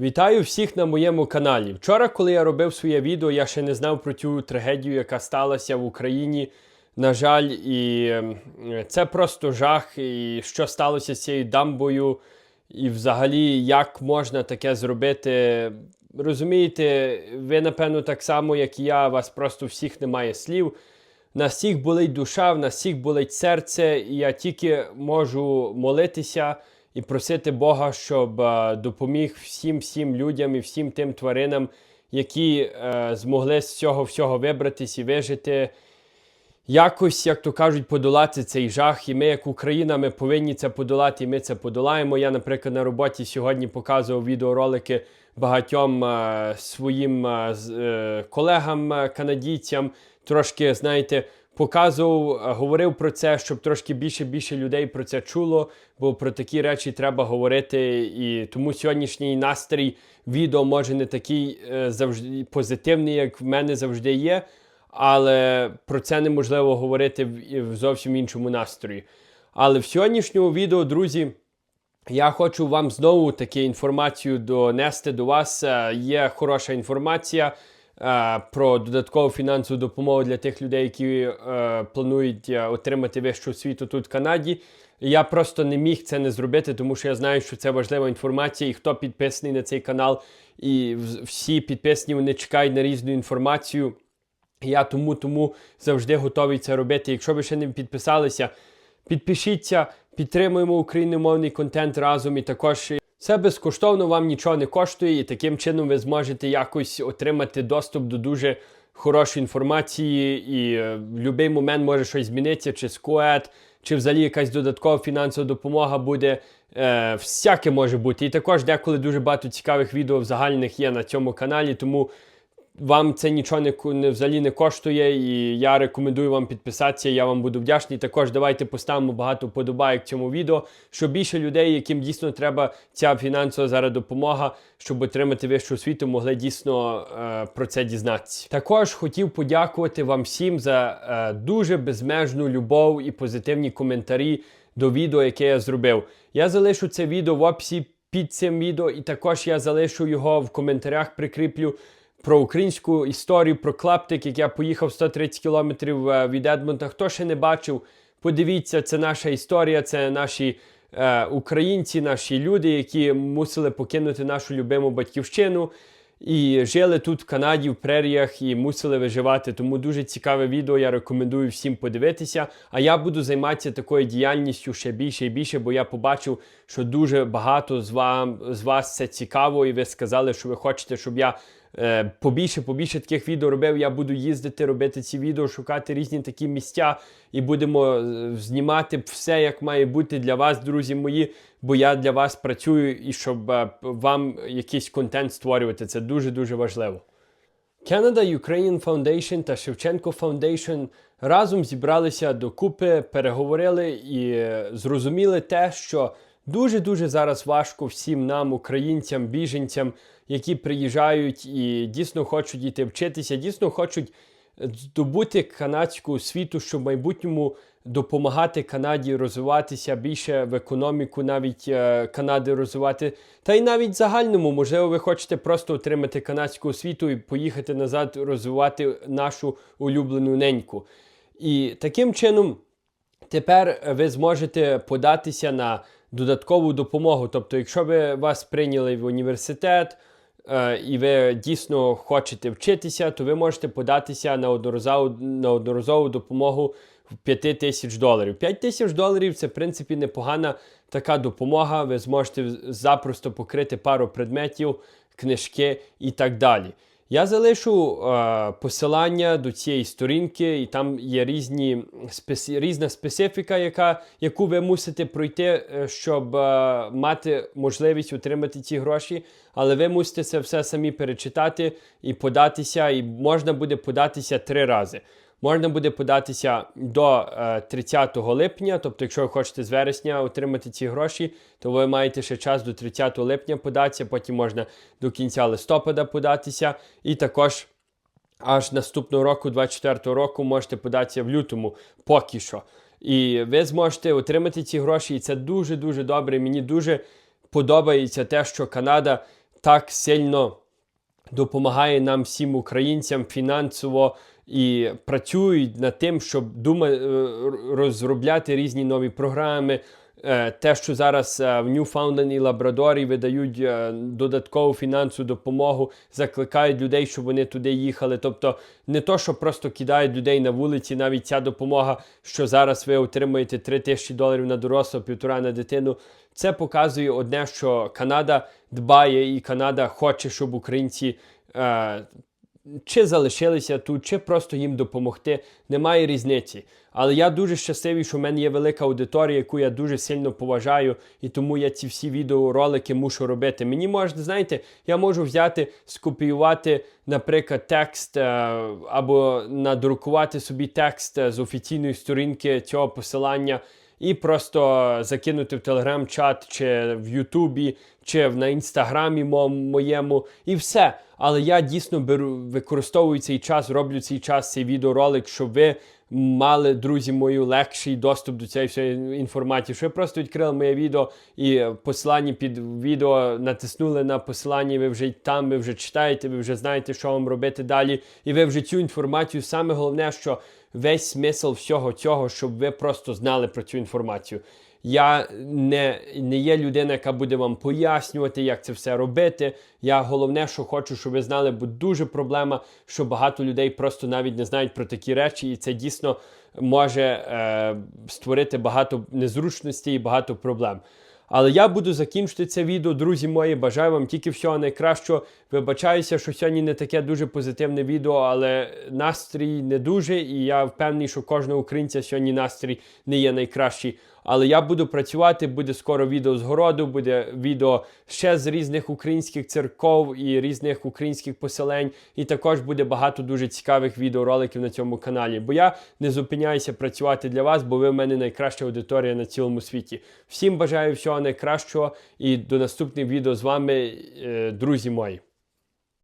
Вітаю всіх на моєму каналі. Вчора, коли я робив своє відео, я ще не знав про цю трагедію, яка сталася в Україні. На жаль, і ем, це просто жах, і що сталося з цією дамбою, і взагалі, як можна таке зробити. Розумієте, ви, напевно, так само, як і я, вас просто всіх немає слів. На всіх болить душа, на всіх болить серце, і я тільки можу молитися і просити Бога, щоб е, допоміг всім всім людям і всім тим тваринам, які е, змогли з цього всього вибратись і вижити. Якось, як то кажуть, подолати цей жах. І ми, як Україна, ми повинні це подолати, і ми це подолаємо. Я, наприклад, на роботі сьогодні показував відеоролики багатьом е, своїм е, е, колегам канадійцям. Трошки, знаєте, показував, е, говорив про це, щоб трошки більше більше людей про це чуло, бо про такі речі треба говорити. І тому сьогоднішній настрій відео може не такий е, завжди позитивний, як в мене завжди є. Але про це неможливо говорити в, зовсім іншому настрої. Але в сьогоднішньому відео, друзі, я хочу вам знову таки інформацію донести до вас. Е, Є хороша інформація про додаткову фінансову допомогу для тих людей, які е, планують е, отримати вищу освіту тут в Канаді. Я просто не міг це не зробити, тому що я знаю, що це важлива інформація, і хто підписаний на цей канал, і всі підписані, вони чекають на різну інформацію. Я тому тому завжди готовий це робити. Якщо ви ще не підписалися, підпишіться, підтримуємо україномовний контент разом і також. Це безкоштовно вам нічого не коштує, і таким чином ви зможете якось отримати доступ до дуже хорошої інформації, і е, в будь-який момент може щось змінитися, чи скоет, чи взагалі якась додаткова фінансова допомога буде. Е, всяке може бути. І також деколи дуже багато цікавих відео загальних є на цьому каналі, тому вам це нічого не, не взагалі не коштує, і я рекомендую вам підписатися. Я вам буду вдячний. Також давайте поставимо багато вподобайок цьому відео, щоб більше людей, яким дійсно треба ця фінансова зараз допомога, щоб отримати вищу освіту, могли дійсно е, про це дізнатися. Також хотів подякувати вам всім за е, дуже безмежну любов і позитивні коментарі до відео, яке я зробив. Я залишу це відео в описі під цим відео, і також я залишу його в коментарях, прикріплю про українську історію, про клаптик, як я поїхав 130 кілометрів е, від Едмонта. Хто ще не бачив, подивіться, це наша історія, це наші е, українці, наші люди, які мусили покинути нашу любиму батьківщину. І жили тут в Канаді, в преріях, і мусили виживати. Тому дуже цікаве відео. Я рекомендую всім подивитися. А я буду займатися такою діяльністю ще більше і більше, бо я побачив, що дуже багато з вам з вас це цікаво, і ви сказали, що ви хочете, щоб я побільше, побільше таких відео робив. Я буду їздити, робити ці відео, шукати різні такі місця, і будемо е, знімати все, як має бути для вас, друзі мої. Бо я для вас працюю і щоб е, вам якийсь контент створювати. Це дуже дуже важливо. Canada Ukrainian Foundation та Шевченко Foundation разом зібралися докупи, переговорили і е, зрозуміли те, що дуже-дуже зараз важко всім нам, українцям, біженцям, які приїжджають і дійсно хочуть йти вчитися, дійсно хочуть здобути канадську освіту, щоб в майбутньому допомагати Канаді розвиватися більше в економіку, навіть е, Канади розвивати. Та й навіть в загальному, можливо, ви хочете просто отримати канадську освіту і поїхати назад розвивати нашу улюблену неньку. І таким чином. Тепер ви зможете податися на додаткову допомогу. Тобто, якщо ви вас прийняли в університет е, і ви дійсно хочете вчитися, то ви можете податися на одноразову, на одноразову допомогу в 5 тисяч доларів. 5 тисяч доларів це в принципі непогана така допомога. Ви зможете запросто покрити пару предметів, книжки і так далі. Я залишу е, посилання до цієї сторінки, і там є різні різна специфіка, яка, яку ви мусите пройти, е, щоб е, мати можливість отримати ці гроші. Але ви мусите це все самі перечитати і податися. І можна буде податися три рази. Можна буде податися до е, 30 липня, тобто, якщо ви хочете з вересня отримати ці гроші, то ви маєте ще час до 30 липня податися, потім можна до кінця листопада податися, і також аж наступного року, 24 року, можете податися в лютому поки що. І ви зможете отримати ці гроші, і це дуже-дуже добре. Мені дуже подобається те, що Канада так сильно допомагає нам всім українцям фінансово і працюють над тим, щоб дума, е, розробляти різні нові програми. Е, Те, що зараз е, в Ньюфаундленд і Лабрадорі видають е, додаткову фінансову допомогу, закликають людей, щоб вони туди їхали. Тобто не то, що просто кидають людей на вулиці, навіть ця допомога, що зараз ви отримуєте 3 тисячі доларів на дорослого, півтора на дитину. Це показує одне, що Канада дбає і Канада хоче, щоб українці чи залишилися тут, чи просто їм допомогти. Немає різниці. Але я дуже щасливий, що в мене є велика аудиторія, яку я дуже сильно поважаю, і тому я ці всі відеоролики мушу робити. Мені можна, знаєте, я можу взяти, скопіювати, наприклад, текст е, або надрукувати собі текст е, з офіційної сторінки цього посилання. І просто закинути в телеграм-чат, чи в Ютубі, чи на інстаграмі моєму, і все. Але я дійсно беру, використовую цей час, роблю цей час, цей відеоролик, щоб ви мали, друзі мої, легший доступ до цієї всієї інформації. Що ви просто відкрили моє відео і посилання під відео натиснули на посилання, ви вже там, ви вже читаєте, ви вже знаєте, що вам робити далі. І ви вже цю інформацію. Саме головне, що весь смисл всього цього, щоб ви просто знали про цю інформацію. Я не, не є людина, яка буде вам пояснювати, як це все робити. Я головне, що хочу, щоб ви знали, бо дуже проблема, що багато людей просто навіть не знають про такі речі, і це дійсно може е, створити багато незручностей і багато проблем. Але я буду закінчити це відео, друзі мої. Бажаю вам тільки всього найкращого. Вибачаюся, що сьогодні не таке дуже позитивне відео, але настрій не дуже, і я впевнений, що кожного українця сьогодні настрій не є найкращий. Але я буду працювати, буде скоро відео з городу, буде відео ще з різних українських церков і різних українських поселень. І також буде багато дуже цікавих відеороликів на цьому каналі. Бо я не зупиняюся працювати для вас, бо ви в мене найкраща аудиторія на цілому світі. Всім бажаю всього найкращого і до наступних відео з вами, е, друзі мої.